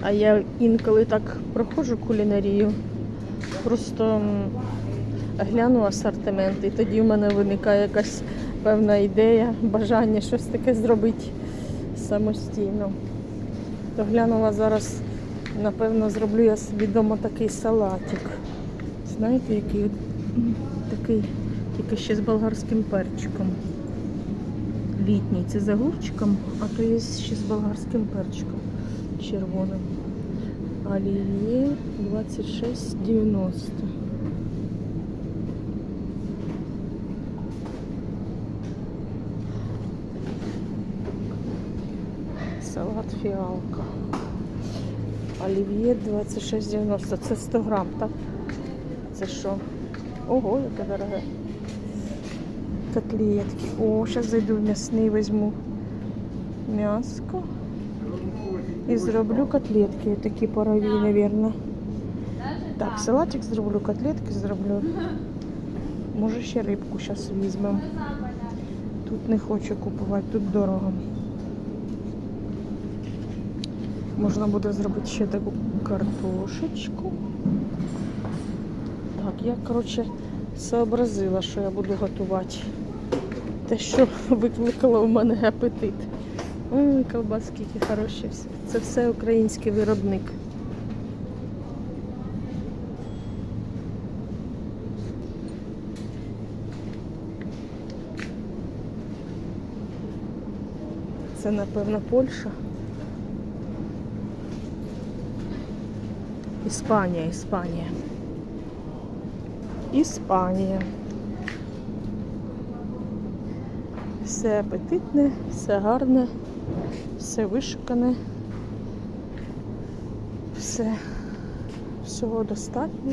А я інколи так проходжу кулінарію, просто гляну асортимент, і тоді в мене виникає якась певна ідея, бажання щось таке зробити самостійно. То глянула зараз, напевно, зроблю я собі вдома такий салатик. Знаєте, який такий, тільки ще з болгарським перчиком. Літній це з огурчиком, а то є ще з болгарським перчиком червоним. Олів'є 26,90. Салат фіалка. Олів'є 26,90. Це 100 грам, так? Це що? Ого, яке дороге. Котлетки. О, зараз зайду в м'ясний, візьму м'яско. І зроблю котлетки, такі парові, мабуть. Так, салатик зроблю, котлетки зроблю. Може ще рибку зараз візьмемо. Тут не хочу купувати, тут дорого. Можна буде зробити ще таку картошечку. Так, я, коротше, сообразила, що я буду готувати. Те, що викликало у мене апетит. Ой, колбаски які хороші. Це все український виробник. Це, напевно, Польща. Іспанія, Іспанія. Іспанія. Все апетитне, все гарне, все вишукане, все всього достатньо.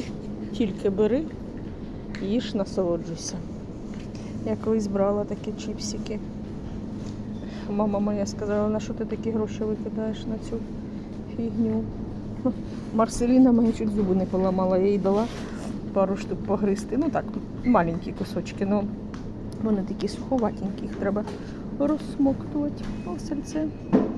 Тільки бери, їж, насолоджуйся. Я колись брала такі чіпсики. Мама моя сказала, на що ти такі гроші викидаєш на цю фігню. Марселіна моя чуть зуби не поламала, я їй дала пару штук погризти. Ну так, маленькі кусочки, ну вони такі суховатенькі, їх треба розсмоктувати. Осельце. це.